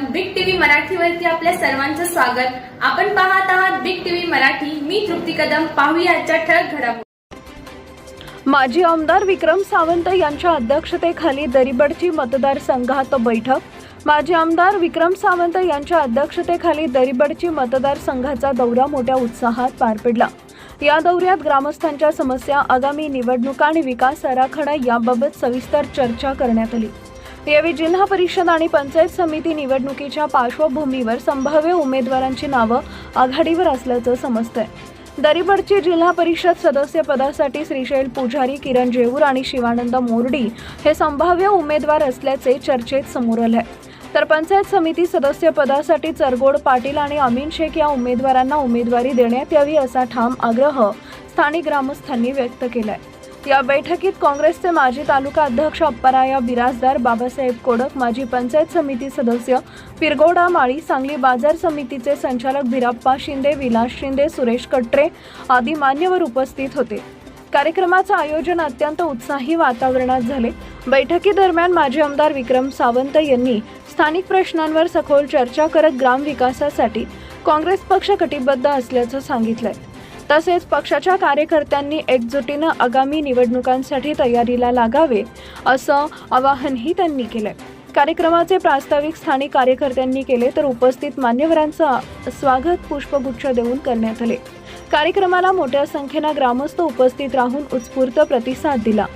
मराठीवरती आपल्या सर्वांचं स्वागत. आपण पाहत आहात बिग टीव्ही मराठी. मी तृप्ती कदम. पाहूया आजच्या ठळक घडामोडी. माजी आमदार विक्रम सावंत यांच्या अध्यक्षतेखाली दरिबडची मतदारसंघात बैठक. माजी आमदार विक्रम सावंत यांच्या अध्यक्षतेखाली दरिबडची मतदारसंघाचा दौरा मोठ्या उत्साहात पार पडला. या दौऱ्यात ग्रामस्थांच्या समस्या आगामी निवडणुका आणि विकास आराखडा याबाबत सविस्तर चर्चा करण्यात आली. यावेळी जिल्हा परिषद आणि पंचायत समिती निवडणुकीच्या पार्श्वभूमीवर संभाव्य उमेदवारांची नावं आघाडीवर असल्याचं समजतंय. दरिबडची जिल्हा परिषद सदस्य पदासाठी श्रीशैल पुजारी किरण जेऊर आणि शिवानंद मोर्डी हे संभाव्य उमेदवार असल्याचे चर्चेत समोर आले तर पंचायत समिती सदस्य पदासाठी चरगोड पाटील आणि अमीन शेख या उमेदवारांना उमेदवारी देण्यात यावी असा ठाम आग्रह स्थानिक ग्रामस्थांनी व्यक्त केलाय. या बैठकीत काँग्रेसचे माजी तालुका अध्यक्ष अप्पराया बिराजदार बाबासाहेब कोडक माजी पंचायत समिती सदस्य पिरगोडा माळी सांगली बाजार समितीचे संचालक भिराप्पा शिंदे विलास शिंदे सुरेश कट्रे आदी मान्यवर उपस्थित होते. कार्यक्रमाचं आयोजन अत्यंत उत्साही वातावरणात झाले. बैठकीदरम्यान माजी आमदार विक्रम सावंत यांनी स्थानिक प्रश्नांवर सखोल चर्चा करत ग्रामविकासासाठी काँग्रेस पक्ष कटिबद्ध असल्याचं सांगितलंय. तसेच पक्षाच्या कार्यकर्त्यांनी एकजुटीनं आगामी निवडणुकांसाठी तयारीला लागावे असं आवाहनही त्यांनी केलंय. कार्यक्रमाचे प्रास्ताविक स्थानिक कार्यकर्त्यांनी केले तर उपस्थित मान्यवरांचं स्वागत पुष्पगुच्छ देऊन करण्यात आले. कार्यक्रमाला मोठ्या संख्येनं ग्रामस्थ उपस्थित राहून उत्स्फूर्त प्रतिसाद दिला.